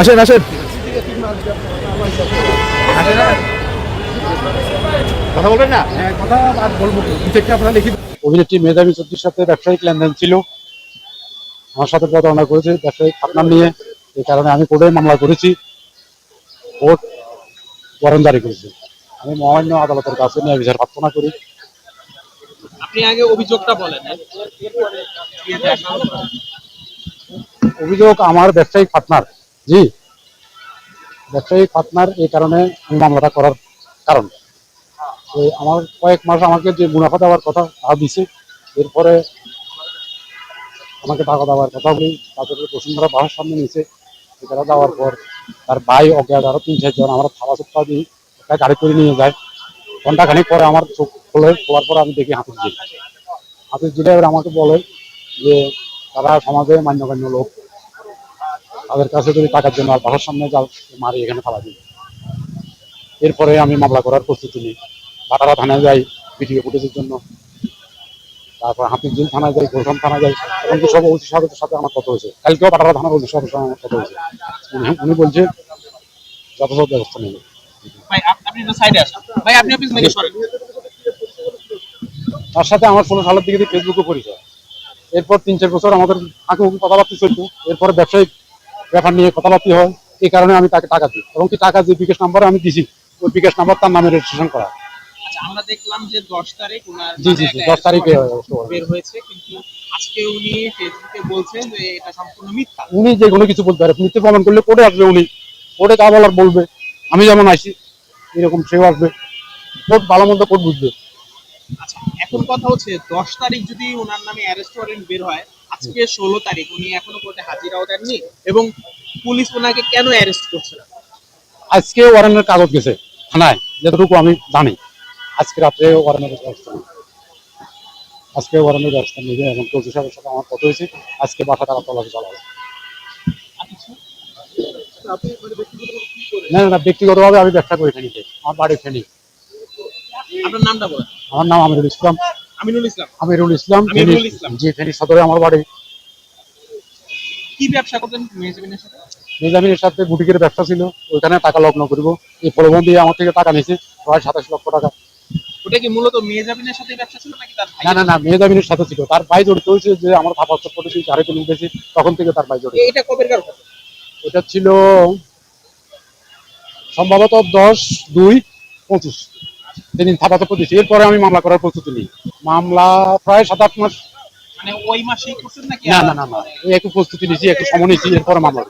আসেন আসেন। কথা বলবেন না? হ্যাঁ, কথা আর বলব কি? চেকটা আপনারা লিখিত অভিনেত্রী মেধাবী চৌধুরীর সাথে ব্যবসায়িক লেনদেন ছিল। আমার সাথে প্রতারণা করেছে ব্যবসায়িক পার্টনার নিয়ে। এই কারণে আমি কোর্টে মামলা করেছি। কোর্ট ওয়ারেন্ট জারি করেছে। আমি মহামান্য আদালতের কাছে নিয়ে বিচার প্রার্থনা করি। আপনি আগে অভিযোগটা বলেন? অভিযোগ আমার ব্যবসায়িক পার্টনার জি। ব্যবসায়িক পার্টনার এই কারণে মামলাটা করার কারণ। আমার কয়েক মাস আমাকে যে মুনাফা দেওয়ার কথা তা দিছে এরপরে আমাকে টাকা দেওয়ার কথা বলি তারপরে বসুন্ধরা বাসার সামনে নিচে টাকা দেওয়ার পর তার ভাই, অজ্ঞাত আরও তিন চারজন আমার থালা চোপটা দিয়ে একটা গাড়ি করে নিয়ে যায়। ঘন্টাখানিক পরে আমার চোখ খোলে, খোলার পর আমি দেখি হাতির জিল হাতির জিলে আমাকে বলে যে, তারা সমাজে মান্যগণ্য লোক। তাদের কাছে যদি টাকার জন্য আর বাসার সামনে যাও মারি এখানে ফালা দিই এরপরে আমি মামলা করার প্রস্তুতি নিই। বাটারা থানায় যাই ভিডিও ফুটেজের জন্য। তারপর হাতির জিল থানায় যাই গোলখাম থানায় যাই। এমনকি সব ওসি সাহেবের সাথে আমার কথা হয়েছে। কালকেও বাটারা থানার ওসি সাহেবের সঙ্গে আমার কথা হয়েছে। উনি- বলছে যথাযথ ব্যবস্থা নেবে। তার সাথে আমার ষোলো সালের দিকে ফেসবুকে পরিচয়। এরপর তিন চার বছর আমাদের মুখে কথাবার্তা চলতো। এরপরে ব্যবসায়িক ব্যাপার নিয়ে কথাবার্তা হয় এই কারণে আমি তাকে টাকা দিই। এবং কি টাকা যে বিকাশ নাম্বারে আমি দিছি ওই বিকাশ নাম্বার তার নামে রেজিস্ট্রেশন করা। আচ্ছা আমরা দেখলাম যে দশ তারিখ জি জি জি দশ তারিখে বের হয়েছে কিন্তু আজকে উনি ফেসবুকে বলছেন যে এটা সম্পূর্ণ মিথ্যা। উনি যে কোনো কিছু বলতে পারে মিথ্যে প্রমাণ করলে কোর্টে আসবে উনি। কোর্টে যা বলার বলবে আমি যেমন আসি এরকম সেও আসবে। কোর্ট ভালো মন্দ কোর্ট বুঝবে। আচ্ছা এখন কথা হচ্ছে দশ তারিখ যদি ওনার নামে অ্যারেস্ট ওয়ারেন্ট বের হয় আজকে ষোলো তারিখ উনি এখনও কোর্টে হাজিরাও দেননি এবং পুলিশ ওনাকে কেন অ্যারেস্ট করছে না? আজকে ওয়ারেন্টের কাগজ গেছে থানায় যতটুকু আমি জানি। আজকে রাত্রে ওয়ারেন্টের ব্যবস্থা আজকে ওয়ারেন্টের ব্যবস্থা নেবে এবং কৌশল সাহেবের সাথে আমার কথা হয়েছে আজকে বাসা টাকা তলাশি চালাবে। না না, না ব্যক্তিগতভাবে আমি ব্যবসা করি ফেনীতে আমার বাড়ি ফেনী আপনার নামটা বলেন। আমার নাম আমিরুল ইসলাম। আমিনুল ইসলাম। আমিরুল ইসলাম আমিরুল ইসলাম। জি ফেনী সদরে আমার বাড়ি। কি ব্যবসা করতেন মেহজাবিনের সাথে? সাথে বুটিকের ব্যবসা ছিল ওইখানে টাকা লগ্ন করব। এই প্রলোভন দিয়ে আমার থেকে টাকা নিয়েছে প্রায় সাতাশ লক্ষ টাকা। ওটা কি মূলত মেহজাবিনের সাথে ব্যবসা ছিল নাকি তার ভাই না না না সাথে ছিল। তার ভাই জড়িত হয়েছে যে আমার উঠেছি তখন থেকে তার ভাই জড়িত। এটা কবের কার ছিল সম্ভবত দশ দুই পঁচিশ। সেদিন থাপাতে দিয়েছি এরপরে আমি মামলা করার প্রস্তুতি নিই। মামলা প্রায় সাত আট মাস মানে ওই মাসেই করছেন নাকি না না না না। একটু প্রস্তুতি নিয়েছি একটু সময় নিয়েছি এরপরে মামলা